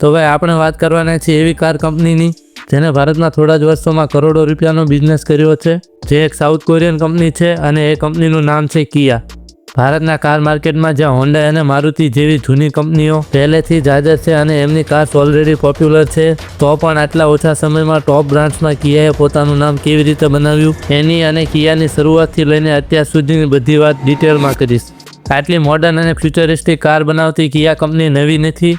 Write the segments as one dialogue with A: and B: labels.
A: તો ભાઈ આપણે વાત કરવાના છીએ એવી કાર કંપનીની જેને ભારતમાં થોડા જ વર્ષોમાં કરોડો રૂપિયાનો બિઝનેસ કર્યો છે. જે એક સાઉથ કોરિયન કંપની છે અને એ કંપનીનું નામ છે કિયા ભારતના કાર માર્કેટમાં જ્યાં હોન્ડા અને મારુતિ જેવી જૂની કંપનીઓ પહેલેથી જ હાજર છે અને એમની કાર્સ ઓલરેડી પોપ્યુલર છે, તો પણ આટલા ઓછા સમયમાં ટોપ બ્રાન્ડ્સમાં કિયાએ પોતાનું નામ કેવી રીતે બનાવ્યું, એની અને કિયાની શરૂઆતથી લઈને અત્યાર સુધીની બધી વાત ડિટેલમાં કરીશ. આટલી મોડર્ન અને ફ્યુચરિસ્ટિક કાર બનાવતી કિયા કંપની નવી નથી.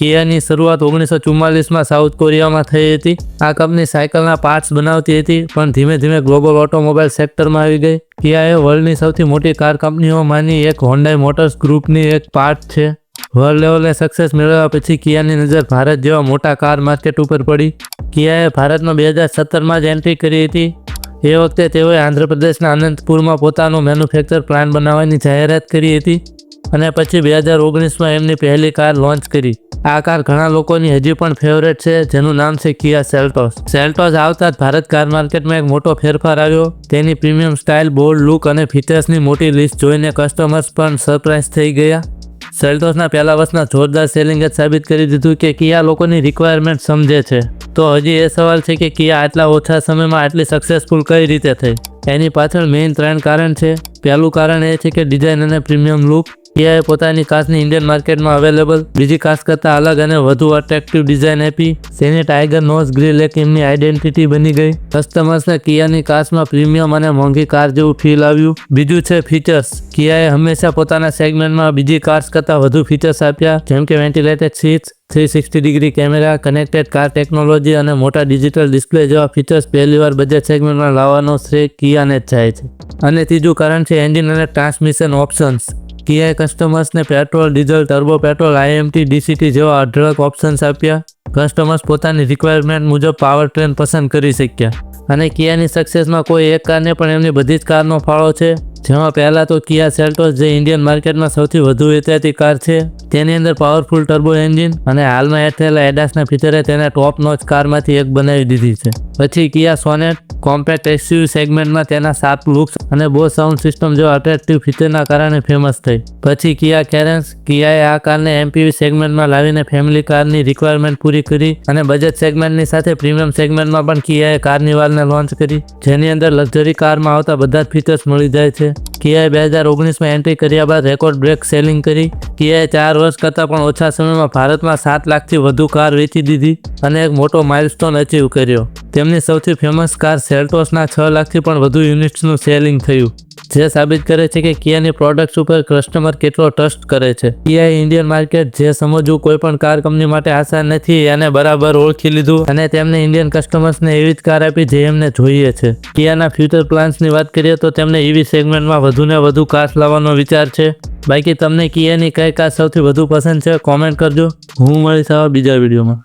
A: કિયાની શરૂઆત ઓગણીસો ચુમ્માલીસમાં સાઉથ કોરિયામાં થઈ હતી. આ કંપની સાયકલના પાર્ટ્સ બનાવતી હતી, પણ ધીમે ધીમે ગ્લોબલ ઓટોમોબાઈલ સેક્ટરમાં આવી ગઈ. કિયા એ વર્લ્ડની સૌથી મોટી કાર કંપનીઓમાંની એક હોન્ડાઈ મોટર્સ ગ્રુપની એક પાર્ટ છે. વર્લ્ડ લેવલે સક્સેસ મેળવ્યા પછી કિયાની નજર ભારત જેવા મોટા કાર માર્કેટ ઉપર પડી. કિયાએ ભારતમાં બે હજાર સત્તરમાં જ એન્ટ્રી કરી હતી. એ વખતે તેઓએ આંધ્રપ્રદેશના અનંતપુરમાં પોતાનું મેન્યુફેક્ચર પ્લાન્ટ બનાવવાની જાહેરાત કરી હતી અને પછી બે હજાર ઓગણીસમાં એમની પહેલી કાર લોન્ચ કરી. આ કાર ઘણા લોકોની હજી પણ ફેવરેટ છે, જેનું નામ છે કિયા સેલ્ટોસ સેલ્ટોસ આવતા જ ભારત કાર માર્કેટમાં એક મોટો ફેરફાર આવ્યો. તેની પ્રીમિયમ સ્ટાઇલ, બોલ્ડ લુક અને ફીચર્સની મોટી લિસ્ટ જોઈને કસ્ટમર્સ પણ સરપ્રાઇઝ થઈ ગયા. સેલ્ટોસના પહેલા વર્ષના જોરદાર સેલિંગે સાબિત કરી દીધું કે કિયા લોકોની રિક્વાયરમેન્ટ સમજે છે. તો હજી એ સવાલ છે કે કિયા આટલા ઓછા સમયમાં આટલી સક્સેસફુલ કઈ રીતે થઈ? એની પાછળ મેઇન ત્રણ કારણ છે. પહેલું કારણ એ છે કે ડિઝાઇન અને પ્રીમિયમ લુક કિયાએ પોતાની કાસની ઇન્ડિયન માર્કેટમાં અવેલેબલ બીજી કાસ કરતાં અલગ અને વધુ અટ્રેક્ટિવ ડિઝાઇન આપી. તેની ટાઈગર નોઝ ગ્રીલ એક એમની આઈડેન્ટિટી બની ગઈ. કસ્ટમર્સને કિયાની કાસમાં પ્રીમિયમ અને મોંઘી કાર જેવું ફીલ આવ્યું. બીજું છે ફીચર્સ કિયાએ હંમેશા પોતાના સેગમેન્ટમાં બીજી કાર્સ કરતાં વધુ ફીચર્સ આપ્યા. જેમ કે ventilated seats three sixty degree camera connected car technology અને મોટા ડિજિટલ ડિસ્પ્લે જેવા ફીચર્સ પહેલીવાર બજેટ સેગમેન્ટમાં લાવવાનો શ્રેય કિયાને જ જાય છે. અને ત્રીજું કારણ છે એન્જિન અને ટ્રાન્સમિશન ઓપ્શન્સ કિયાએ કસ્ટમર્સને petrol diesel turbo petrol IMT DCT જેવા અઢળક ઓપ્શન્સ આપ્યા. કસ્ટમર્સ પોતાની રિક્વાયરમેન્ટ મુજબ પાવર ટ્રેન પસંદ કરી શક્યા. અને કિયાની સક્સેસમાં કોઈ એક કારને પણ એમની બધી જ કારનો ફાળો છે. જેમાં પહેલાં તો કિયા સેલ્ટોસ જે ઇન્ડિયન માર્કેટમાં સૌથી વધુ વેચાતી કાર છે. તેની અંદર પાવરફુલ ટર્બો એન્જિન અને હાલમાં થયેલા એડાસના ફીચરે તેને ટોપ નોચ કારમાંથી એક બનાવી દીધી છે. પછી કિયા સોનેટ કોમ્પેક્ટ સેગમેન્ટમાં તેના સાત લુક્સ અને બો સાઉન્ડ સિસ્ટમ જેવા અટ્રેક્ટિવ ફીચરના કારણે ફેમસ થઈ. પછી કિયા કેરેન્સ, કિયાએ આ કારને એમપીવી સેગમેન્ટમાં લાવીને ફેમિલી કારની રિક્વાયરમેન્ટ પૂરી કરી અને બજેટ સેગમેન્ટની સાથે પ્રીમિયમ સેગમેન્ટમાં પણ કિયાએ કાર્નિવાલને લોન્ચ કરી, જેની અંદર લક્ઝરી કારમાં આવતા બધા જ ફીચર્સ મળી જાય છે. કિયાએ બે હજાર ઓગણીસમાં એન્ટ્રી કર્યા બાદ રેકોર્ડ બ્રેક સેલિંગ કરી. કિયાએ ચાર વર્ષ કરતાં પણ ઓછા સમયમાં ભારતમાં સાત લાખથી વધુ કાર વેચી દીધી અને એક મોટો માઇલસ્ટોન અચીવ કર્યો. તેમની સૌથી ફેમસ કાર સેલ્ટોસના છ લાખથી પણ વધુ યુનિટ્સનું સેલિંગ થયું. જે સાબિત કરે છે કે કિયાની પ્રોડક્ટ્સ ઉપર કસ્ટમર કેટલો ટ્રસ્ટ કરે છે. કિયાએ ઇન્ડિયન માર્કેટ જે સમજવું કોઈ પણ કાર કંપની માટે આસાન નથી એને બરાબર ઓળખી લીધું અને તેમને ઇન્ડિયન કસ્ટમર્સને એવી જ કાર આપી જે એમને જોઈએ છે. કિયાના ફ્યુચર પ્લાન્સની વાત કરીએ તો તેમને ઇવી સેગમેન્ટમાં વધુને વધુ કાર્સ લાવવાનો વિચાર છે. બાકી તમને કિયાની કઈ કાર સૌથી વધુ પસંદ છે કોમેન્ટ કરજો. હું મળીશ આવા બીજા વિડીયોમાં